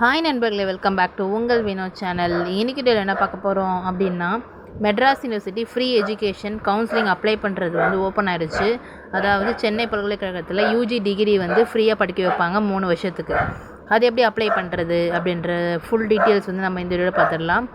Hi நண்பர்களே. Welcome back to உங்கள் Vinod channel. இன்றைக்கி டேல என்ன பார்க்க போகிறோம் அப்படின்னா Madras university free education counselling apply பண்ணுறது வந்து ஓப்பன் ஆயிடுச்சு அதாவது சென்னை பல்கலைக்கழகத்தில் யூஜி டிகிரி வந்து ஃப்ரீயாக படிக்க வைப்பாங்க மூணு வருஷத்துக்கு. அது எப்படி அப்ளை பண்ணுறது அப்படின்ற ஃபுல் டீட்டெயில்ஸ் வந்து நம்ம இந்த வீடியோவில் பார்த்துடலாம்.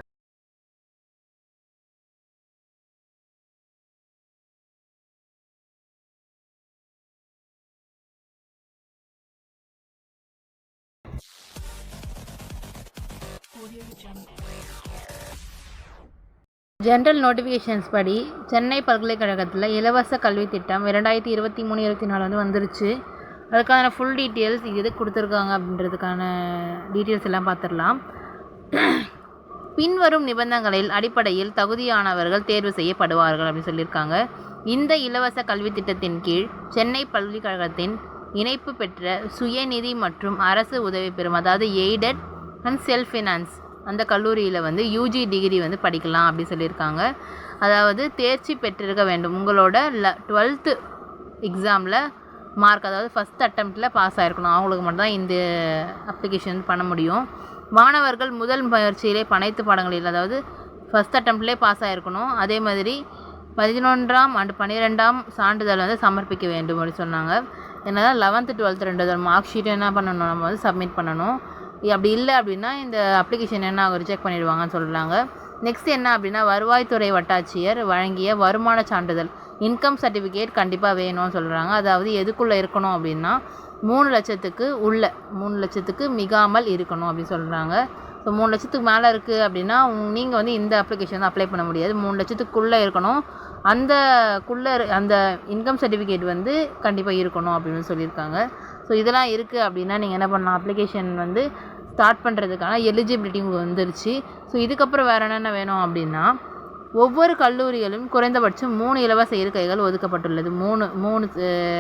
ஜென்ரல் நோட்டிஃபிகேஷன்ஸ் படி சென்னை பல்கலைக்கழகத்தில் இலவச கல்வி திட்டம் இரண்டாயிரத்தி இருபத்தி மூணு இருபத்தி நாலு வந்து வந்துருச்சு. அதுக்கான ஃபுல் டீட்டெயில்ஸ் எது கொடுத்துருக்காங்க அப்படின்றதுக்கான டீட்டெயில்ஸ் எல்லாம் பார்த்துடலாம். பின்வரும் நிபந்தனைகளில் அடிப்படையில் தகுதியானவர்கள் தேர்வு செய்யப்படுவார்கள் அப்படின்னு சொல்லியிருக்காங்க. இந்த இலவச கல்வி திட்டத்தின் கீழ் சென்னை பல்கலைக்கழகத்தின் இணைப்பு பெற்ற சுயநிதி மற்றும் அரசு உதவி பெறும் அதாவது எய்டட் அண்ட் செல்ஃப் ஃபினான்ஸ் அந்த கல்லூரியில் வந்து யூஜி டிகிரி வந்து படிக்கலாம் அப்படி சொல்லியிருக்காங்க. அதாவது தேர்ச்சி பெற்றிருக்க வேண்டும். உங்களோட ல டுவெல்த்து எக்ஸாமில் மார்க் அதாவது ஃபஸ்ட் அட்டம்ப்டில் பாஸ் ஆகிருக்கணும் அவங்களுக்கு மட்டும்தான் இந்த அப்ளிகேஷன் பண்ண முடியும். மாணவர்கள் முதல் முயற்சியிலே அனைத்து பாடங்களில் அதாவது ஃபஸ்ட் அட்டம்ப்ட்லேயே பாஸ் ஆகிருக்கணும் அதே மாதிரி பதினொன்றாம் அண்டு பன்னிரெண்டாம் சான்றிதழ் வந்து சமர்ப்பிக்க வேண்டும் அப்படின்னு சொன்னாங்க. என்னதான் லெவன்த்து டுவெல்த்து ரெண்டு மார்க் ஷீட் என்ன பண்ணணும்? நம்ம வந்து சப்மிட் பண்ணணும். அப்படி இல்லை அப்படின்னா இந்த அப்ளிகேஷன் என்ன ஆகும் ரிஜெக்ட் பண்ணிடுவாங்கன்னு சொல்கிறாங்க நெக்ஸ்ட் என்ன அப்படின்னா வருவாய்த்துறை வட்டாட்சியர் வழங்கிய வருமான சான்றிதழ் இன்கம் சர்டிஃபிகேட் கண்டிப்பாக வேணும்னு சொல்கிறாங்க அதாவது எதுக்குள்ளே இருக்கணும் அப்படின்னா மூணு லட்சத்துக்கு உள்ள மூணு லட்சத்துக்கு மிகாமல் இருக்கணும் அப்படின்னு சொல்கிறாங்க ஸோ மூணு லட்சத்துக்கு மேலே இருக்குது அப்படின்னா நீங்கள் வந்து இந்த அப்ளிகேஷன் வந்து அப்ளை பண்ண முடியாது. மூணு லட்சத்துக்குள்ளே இருக்கணும். அந்த குள்ளே அந்த இன்கம் சர்டிஃபிகேட் வந்து கண்டிப்பாக இருக்கணும் அப்படின்னு சொல்லியிருக்காங்க. ஸோ இதெல்லாம் இருக்குது அப்படின்னா நீங்கள் என்ன பண்ணலாம்? அப்ளிகேஷன் வந்து ஸ்டார்ட் பண்ணுறதுக்கான எலிஜிபிலிட்டி உங்களுக்கு வந்துருச்சு. ஸோ இதுக்கப்புறம் வேறு என்னென்ன வேணும் அப்படின்னா ஒவ்வொரு கல்லூரிகளும் குறைந்தபட்சம் மூணு இலவச இருக்கைகள் ஒதுக்கப்பட்டுள்ளது. மூணு மூணு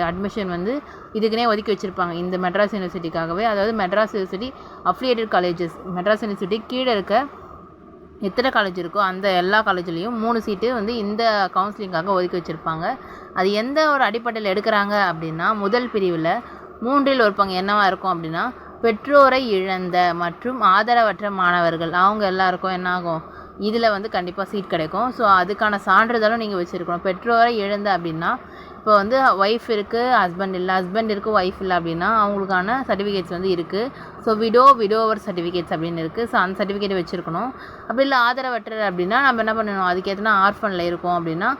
அட்மிஷன் வந்து இதுக்குனே ஒதுக்கி வச்சுருப்பாங்க. இந்த மெட்ராஸ் யூனிவர்சிட்டிக்காகவே அதாவது Madras university affiliated colleges Madras university கீழே இருக்க எத்தனை காலேஜ் இருக்கோ அந்த எல்லா காலேஜ்லேயும் மூணு சீட்டு வந்து இந்த கவுன்சிலிங்காக ஒதுக்கி வச்சுருப்பாங்க. அது எந்த ஒரு அடிப்படையில் எடுக்கிறாங்க அப்படின்னா முதல் பிரிவில் மூன்றில் ஒரு பங்கு என்னவாக இருக்கும் அப்படின்னா பெற்றோரை இழந்த மற்றும் ஆதரவற்ற மாணவர்கள் அவங்க எல்லாருக்கும் என்னாகும்? இதில் வந்து கண்டிப்பாக சீட் கிடைக்கும். ஸோ அதுக்கான சான்றிதழும் நீங்கள் வச்சுருக்கணும். பெற்றோரை இழந்த அப்படின்னா இப்போ வந்து ஒய்ஃப் இருக்குது ஹஸ்பண்ட் இல்லை. ஹஸ்பண்ட் இருக்குது ஒய்ஃப் இல்லை அப்படின்னா அவங்களுக்கான சர்டிஃபிகேட்ஸ் வந்து இருக்குது ஸோ விடோ விடோவர் சர்டிஃபிகேட்ஸ் அப்படின்னு இருக்குது ஸோ அந்த சர்டிஃபிகேட் வச்சுருக்கணும். அப்படி இல்லை ஆதரவற்ற அப்படின்னா நம்ம என்ன பண்ணணும்? அதுக்கேற்றினா ஆர்ஃபனில் இருக்கும் அப்படின்னா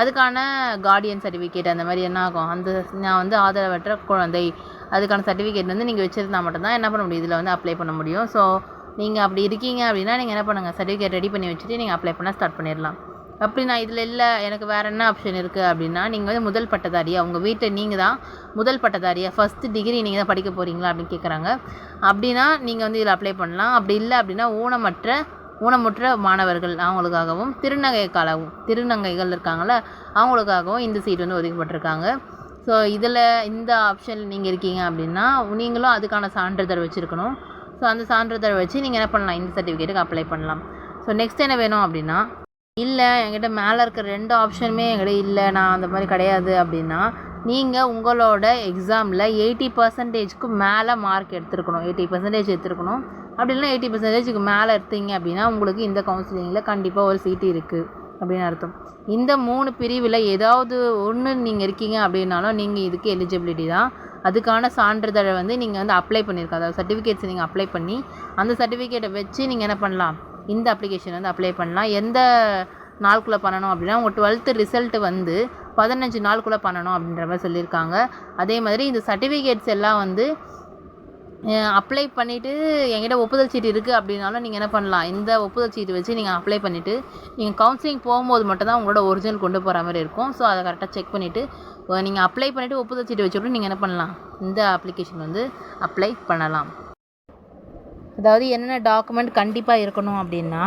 அதுக்கான கார்டியன் சர்டிஃபிகேட் அந்த மாதிரி என்ன ஆகும் அந்த நான் வந்து ஆதரவற்ற குழந்தை. அதுக்கான சர்டிஃபிகேட் வந்து நீங்கள் வச்சுருந்தா மட்டும்தான் என்ன பண்ண முடியும்? இதில் வந்து அப்ளை பண்ண முடியும். ஸோ நீங்கள் அப்படி இருக்கீங்க அப்படின்னா நீங்கள் என்ன பண்ணுங்கள் சர்டிஃபிகேட் ரெடி பண்ணி வச்சுட்டு நீங்கள் அப்ளை பண்ண ஸ்டார்ட் பண்ணிடலாம். அப்படி நான் இதில் இல்லை எனக்கு வேறு என்ன ஆப்ஷன் இருக்குது அப்படின்னா நீங்கள் வந்து முதல் பட்டதாரியா உங்கள் வீட்டை நீங்கள் தான் முதல் பட்டதாரியா ஃபஸ்ட்டு டிகிரி நீங்கள் தான் படிக்க போகிறீங்களா அப்படின்னு கேட்குறாங்க அப்படின்னா நீங்கள் வந்து இதில் அப்ளை பண்ணலாம். அப்படி இல்லை அப்படின்னா ஊனமற்ற ஊனமுற்ற மாணவர்கள் அவங்களுக்காகவும் திருநங்கைக்காகவும் திருநங்கைகள் இருக்காங்கள அவங்களுக்காகவும் இந்த சீட் வந்து ஒதுக்கப்பட்டிருக்காங்க. ஸோ இதில் இந்த ஆப்ஷனில் நீங்கள் இருக்கீங்க அப்படின்னா நீங்களும் அதுக்கான சான்றிதழ் வச்சுருக்கணும். ஸோ அந்த சான்றிதழ் வச்சு நீங்கள் என்ன பண்ணலாம்? இந்த சர்டிஃபிகேட்டுக்கு அப்ளை பண்ணலாம். ஸோ நெக்ஸ்ட் என்ன வேணும் அப்படின்னா இல்லை என்கிட்ட மேலே இருக்கிற ரெண்டு ஆப்ஷனுமே என்கிட்ட இல்லை நான் அந்த மாதிரி கிடையாது அப்படின்னா நீங்கள் உங்களோட எக்ஸாமில் எயிட்டி பர்சன்டேஜ்க்கு மேலே மார்க் எடுத்துருக்கணும். எயிட்டி பர்சன்டேஜ் எடுத்துருக்கணும். அப்படி இல்லைனா எயிட்டி பர்சன்டேஜுக்கு மேலே எடுத்தீங்க அப்படின்னா உங்களுக்கு இந்த கவுன்சிலிங்கில் கண்டிப்பாக ஒரு சீட்டு இருக்குது அப்படின்னு அர்த்தம். இந்த மூணு பிரிவில் ஏதாவது ஒன்று நீங்கள் இருக்கீங்க அப்படின்னாலும் நீங்கள் இதுக்கு எலிஜிபிலிட்டி தான். அதுக்கான சான்றிதழை வந்து நீங்கள் வந்து அப்ளை பண்ணியிருக்க அதாவது சர்டிஃபிகேட்ஸ் நீங்கள் அப்ளை பண்ணி அந்த சர்டிஃபிகேட்டை வச்சு நீங்கள் என்ன பண்ணலாம்? இந்த அப்ளிகேஷன் வந்து அப்ளை பண்ணலாம். எந்த நாளுக்குள்ளே பண்ணணும் அப்படின்னா உங்கள் டுவெல்த்து ரிசல்ட்டு வந்து பதினஞ்சு நாளுக்குள்ளே பண்ணணும் அப்படின்ற மாதிரி சொல்லியிருக்காங்க. அதே மாதிரி இந்த சர்டிஃபிகேட்ஸ் எல்லாம் வந்து அப்ளை பண்ணிவிட்டு என்கிட்ட ஒப்புதல் சீட்டு இருக்குது அப்படின்னாலும் நீங்கள் என்ன பண்ணலாம்? இந்த ஒப்புதல் சீட்டு வச்சு நீங்கள் அப்ளை பண்ணிவிட்டு நீங்கள் கவுன்சிலிங் போகும்போது மட்டும்தான் உங்களோட ஒரிஜினல் கொண்டு போகிற மாதிரி இருக்கும். ஸோ அதை கரெக்டாக செக் பண்ணிவிட்டு நீங்கள் அப்ளை பண்ணிவிட்டு ஒப்புதல் சீட்டு வச்சுட்டு நீங்கள் என்ன பண்ணலாம்? இந்த அப்ளிகேஷன் வந்து அப்ளை பண்ணலாம். அதாவது என்னென்ன டாக்குமெண்ட் கண்டிப்பாக இருக்கணும் அப்படின்னா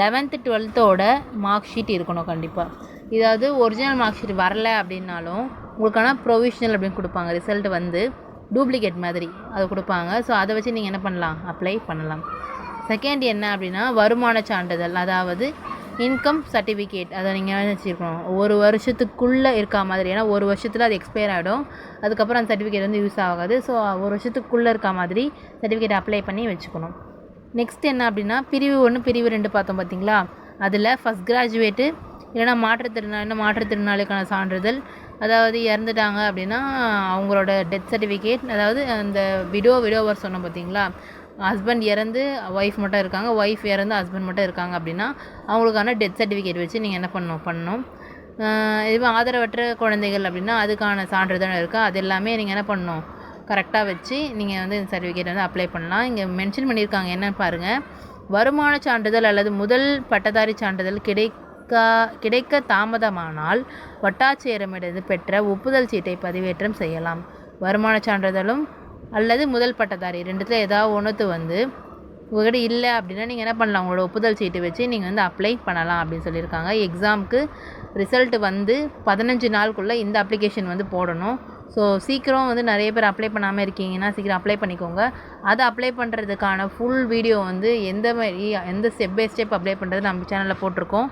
லெவன்த்து டுவெல்த்தோட மார்க் ஷீட் இருக்கணும் கண்டிப்பாக இதாவது ஒரிஜினல் மார்க் ஷீட் வரல அப்படின்னாலும் உங்களுக்கான ப்ரொவிஷனல் அப்படின்னு கொடுப்பாங்க. ரிசல்ட் வந்து டூப்ளிகேட் மாதிரி அது கொடுப்பாங்க. ஸோ அதை வச்சு நீங்கள் என்ன பண்ணலாம்? அப்ளை பண்ணலாம். செகண்ட் என்ன அப்படின்னா வருமான சான்றிதழ். அதாவது இன்கம் சர்டிஃபிகேட் அதை நீங்கள் வச்சுருக்கணும்? ஒரு வருஷத்துக்குள்ளே இருக்கா மாதிரி. ஏன்னா ஒரு வருஷத்தில் அது எக்ஸ்பயர் ஆகிடும் அதுக்கப்புறம் அந்த சர்டிஃபிகேட் வந்து யூஸ் ஆகாது. ஸோ ஒரு வருஷத்துக்குள்ளே இருக்கா மாதிரி சர்டிஃபிகேட் அப்ளை பண்ணி வச்சுக்கணும். நெக்ஸ்ட் என்ன அப்படின்னா பிரிவு ஒன்று பிரிவு ரெண்டு பார்த்தோம் பார்த்தீங்களா அதில் ஃபஸ்ட் கிராஜுவேட்டு இல்லைனா மாற்றுத்திறனாளி மாற்றுத்திறனாளிக்கான சான்றிதழ் அதாவது இறந்துட்டாங்க அப்படின்னா அவங்களோட டெத் சர்டிஃபிகேட் அதாவது அந்த விடோ விடோவர் சொன்னோம் பார்த்தீங்களா? ஹஸ்பண்ட் இறந்து ஒய்ஃப் மட்டும் இருக்காங்க ஒய்ஃப் இறந்து ஹஸ்பண்ட் மட்டும் இருக்காங்க அப்படின்னா அவங்களுக்கான டெத் சர்டிஃபிகேட் வச்சு நீங்கள் என்ன பண்ணணும் பண்ணணும். ஆஹ் இதுவே ஆதரவற்ற குழந்தைகள் அப்படின்னா அதுக்கான சான்றிதழ் இருக்குது அது எல்லாமே நீங்கள் என்ன பண்ணணும்? கரெக்டாக வச்சு நீங்கள் வந்து இந்த சர்டிஃபிகேட் வந்து அப்ளை பண்ணலாம். இங்கே மென்ஷன் பண்ணியிருக்காங்க என்னன்னு பாருங்கள் வருமான சான்றிதழ் அல்லது முதல் பட்டதாரி சான்றிதழ் கிடை கிடைக்க கிடைக்க தாமதமானால் வட்டாட்சியரிடமிருந்து பெற்ற ஒப்புதல் சீட்டை பதிவேற்றம் செய்யலாம். வருமான சான்றிதழும் அல்லது முதல் பட்டதாரி ரெண்டுத்தில் ஏதாவது ஒன்றுத்து வந்து உங்கள்கிட்ட இல்லை அப்படின்னா நீங்கள் என்ன பண்ணலாம்? உங்களோட ஒப்புதல் சீட்டு வச்சு நீங்கள் வந்து அப்ளை பண்ணலாம் அப்படின்னு சொல்லியிருக்காங்க. எக்ஸாமுக்கு ரிசல்ட் வந்து பதினஞ்சு நாளுக்குள்ளே இந்த அப்ளிகேஷன் வந்து போடணும். ஸோ சீக்கிரம் வந்து நிறைய பேர் அப்ளை பண்ணாமல் இருக்கீங்கன்னா சீக்கிரம் அப்ளை பண்ணிக்கோங்க. அதை அப்ளை பண்ணுறதுக்கான ஃபுல் வீடியோ வந்து எந்த மாதிரி எந்த ஸ்டெப் பை ஸ்டெப் அப்ளை பண்ணுறது நம்ம சேனலில் போட்டிருக்கோம்.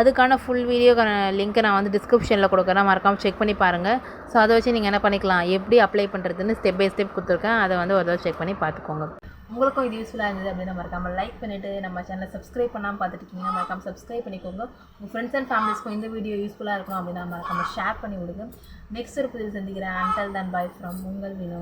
அதுக்கான ஃபுல் வீடியோக்கான லிங்க்கை நான் வந்து டிஸ்கிரிப்ஷனில் கொடுக்குறேன். மறக்காமல் செக் பண்ணி பாருங்கள் ஸோ அதை வச்சு நீங்கள் என்ன பண்ணிக்கலாம்? எப்படி அப்ளை பண்ணுறதுன்னு ஸ்டெப் பை ஸ்டெப் கொடுத்துருக்கேன். அதை வந்து ஒரு தடவை செக் பண்ணி பார்த்துக்கோங்க. உங்களுக்கும் இது யூஸ்ஃபுல்லாக இருந்தது அப்படின்னா மறக்காமல் லைக் பண்ணிவிட்டு நம்ம சேனலை சப்ஸ்கிரைப் பண்ணாமல் பார்த்துட்டு இருக்கீங்கன்னா மறக்காமல் சப்ஸ்கிரைப் பண்ணிக்கோங்க. உங்கள் ஃப்ரெண்ட்ஸ் அண்ட் ஃபேமிலிஸ்க்கும் இந்த வீடியோ யூஸ்ஃபுல்லாக இருக்கும் அப்படின்னா மறக்காமல் ஷேர் பண்ணி விடுங்க. நெக்ஸ்ட் ஒரு புதிய சந்திக்கிறேன். அண்டல் தன் பாய் ஃப்ரம் உங்கள் வினோ